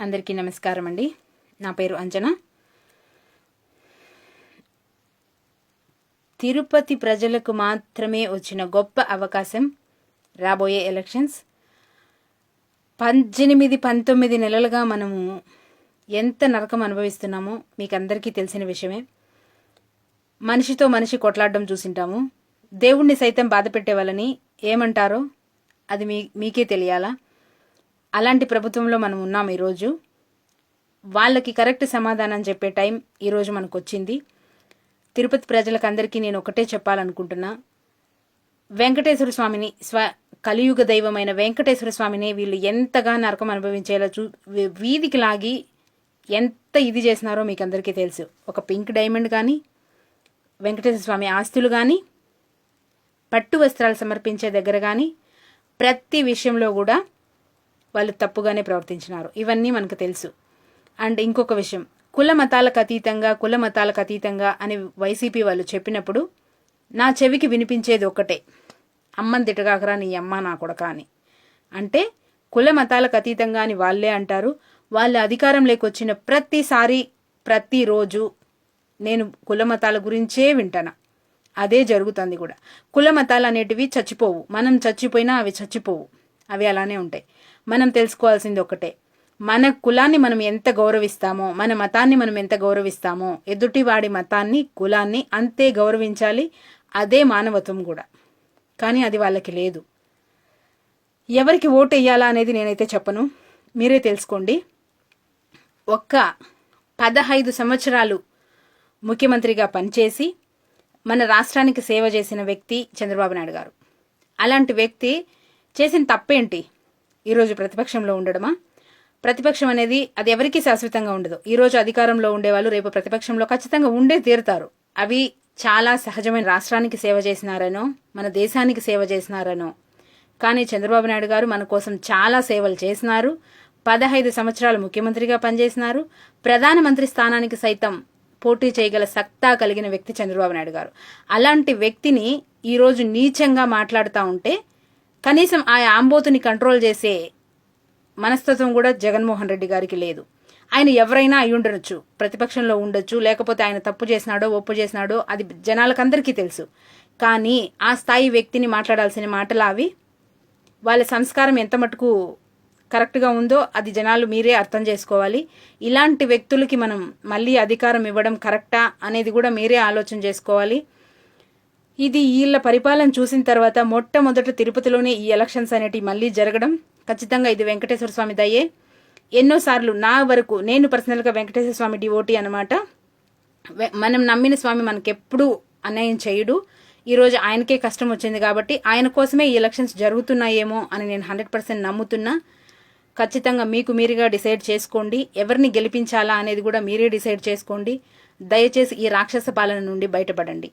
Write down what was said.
అందరికీ నమస్కారం అండి నా పేరు అంజన. తిరుపతి ప్రజలకు మాత్రమే వచ్చిన గొప్ప అవకాశం రాబోయే ఎలక్షన్స్. పద్దెనిమిది పంతొమ్మిది నెలలుగా మనము ఎంత నరకం అనుభవిస్తున్నామో మీకు అందరికీ తెలిసిన విషయమే. మనిషితో మనిషి కొట్లాడడం చూసింటాము. దేవుణ్ణి సైతం బాధ వాళ్ళని ఏమంటారో అది మీ మీకే తెలియాలా? అలాంటి ప్రభుత్వంలో మనం ఉన్నాం ఈరోజు. వాళ్ళకి కరెక్ట్ సమాధానం చెప్పే టైం ఈరోజు మనకు వచ్చింది తిరుపతి ప్రజలకు అందరికీ నేను ఒకటే చెప్పాలనుకుంటున్నా. వెంకటేశ్వర స్వామిని స్వ కలియుగ దైవమైన వెంకటేశ్వర స్వామిని వీళ్ళు ఎంతగా నరకం అనుభవించేలా చూ వీధికి లాగి ఎంత ఇది చేసినారో మీకు అందరికీ తెలుసు. ఒక పింక్ డైమండ్ కానీ వెంకటేశ్వర స్వామి ఆస్తులు కానీ పట్టు వస్త్రాలు సమర్పించే దగ్గర కానీ ప్రతి విషయంలో కూడా వాళ్ళు తప్పుగానే ప్రవర్తించినారు. ఇవన్నీ మనకు తెలుసు. అండ్ ఇంకొక విషయం. కుల మతాలకు అతీతంగా కుల మతాలకు అతీతంగా అని వైసీపీ వాళ్ళు చెప్పినప్పుడు నా చెవికి వినిపించేది ఒక్కటే. అమ్మని తిట్టగాకరా నీ అమ్మ నా కొడక అని. అంటే కుల మతాలకు అతీతంగా అని వాళ్ళే అంటారు. వాళ్ళ అధికారంలోకి వచ్చిన ప్రతిసారి ప్రతిరోజు నేను కుల మతాల గురించే వింటాను? అదే జరుగుతుంది కూడా. కుల మతాలు అనేటివి చచ్చిపోవు. మనం చచ్చిపోయినా అవి చచ్చిపోవు. అవి అలానే ఉంటాయి. మనం తెలుసుకోవాల్సింది ఒకటే. మన కులాన్ని మనం ఎంత గౌరవిస్తామో మన మతాన్ని మనం ఎంత గౌరవిస్తామో ఎదుటివాడి మతాన్ని కులాన్ని అంతే గౌరవించాలి. అదే మానవత్వం కూడా. కానీ అది వాళ్ళకి లేదు. ఎవరికి ఓటు వేయాలా అనేది నేనైతే చెప్పను. మీరే తెలుసుకోండి. ఒక్క పదహైదు సంవత్సరాలు ముఖ్యమంత్రిగా పనిచేసి మన రాష్ట్రానికి సేవ చేసిన వ్యక్తి చంద్రబాబు నాయుడు గారు. అలాంటి వ్యక్తి చేసిన తప్పేంటి? ఈరోజు ప్రతిపక్షంలో ఉండడమా? ప్రతిపక్షం అనేది అది ఎవరికీ శాశ్వతంగా ఉండదు. ఈరోజు అధికారంలో ఉండేవాళ్ళు రేపు ప్రతిపక్షంలో ఖచ్చితంగా ఉండే తీరుతారు. అవి చాలా సహజమైన రాష్ట్రానికి సేవ చేసినారనో మన దేశానికి సేవ చేసినారనో. కానీ చంద్రబాబు నాయుడు గారు మన కోసం చాలా సేవలు చేసినారు. పదహైదు సంవత్సరాలు ముఖ్యమంత్రిగా పనిచేసినారు. ప్రధానమంత్రి స్థానానికి సైతం పోటీ చేయగల సత్తా కలిగిన వ్యక్తి చంద్రబాబు నాయుడు గారు. అలాంటి వ్యక్తిని ఈరోజు నీచంగా మాట్లాడుతూ ఉంటే కనీసం ఆ ఆంబోతుని కంట్రోల్ చేసే మనస్తత్వం కూడా జగన్మోహన్ రెడ్డి గారికి లేదు. ఆయన ఎవరైనా అయి ఉండొచ్చు ప్రతిపక్షంలో ఉండొచ్చు లేకపోతే ఆయన తప్పు చేసినాడో ఒప్పు చేసినాడో అది జనాలకందరికీ తెలుసు. కానీ ఆ స్థాయి వ్యక్తిని మాట్లాడాల్సిన మాటలు అవి వాళ్ళ సంస్కారం ఎంత మటుకు కరెక్ట్గా ఉందో అది జనాలు మీరే అర్థం చేసుకోవాలి. ఇలాంటి వ్యక్తులకి మనం మళ్ళీ అధికారం ఇవ్వడం కరెక్టా అనేది కూడా మీరే ఆలోచన చేసుకోవాలి. ఇది వీళ్ళ పరిపాలన చూసిన తర్వాత మొట్టమొదట తిరుపతిలోనే ఈ ఎలక్షన్స్ అనేటివి మళ్ళీ జరగడం. ఖచ్చితంగా ఇది వెంకటేశ్వర స్వామి దయ్యే ఎన్నోసార్లు నా వరకు నేను పర్సనల్గా వెంకటేశ్వర స్వామి డివోటీ అనమాట మనం నమ్మిన స్వామి మనకెప్పుడు అన్యాయం చేయడు. ఈరోజు ఆయనకే కష్టం వచ్చింది కాబట్టి ఆయన కోసమే ఈ ఎలక్షన్స్ జరుగుతున్నాయేమో అని నేను హండ్రెడ్ పర్సెంట్ నమ్ముతున్నా. ఖచ్చితంగా మీకు మీరుగా డిసైడ్ చేసుకోండి. ఎవరిని గెలిపించాలా అనేది కూడా మీరే డిసైడ్ చేసుకోండి. దయచేసి ఈ రాక్షస పాలన నుండి బయటపడండి.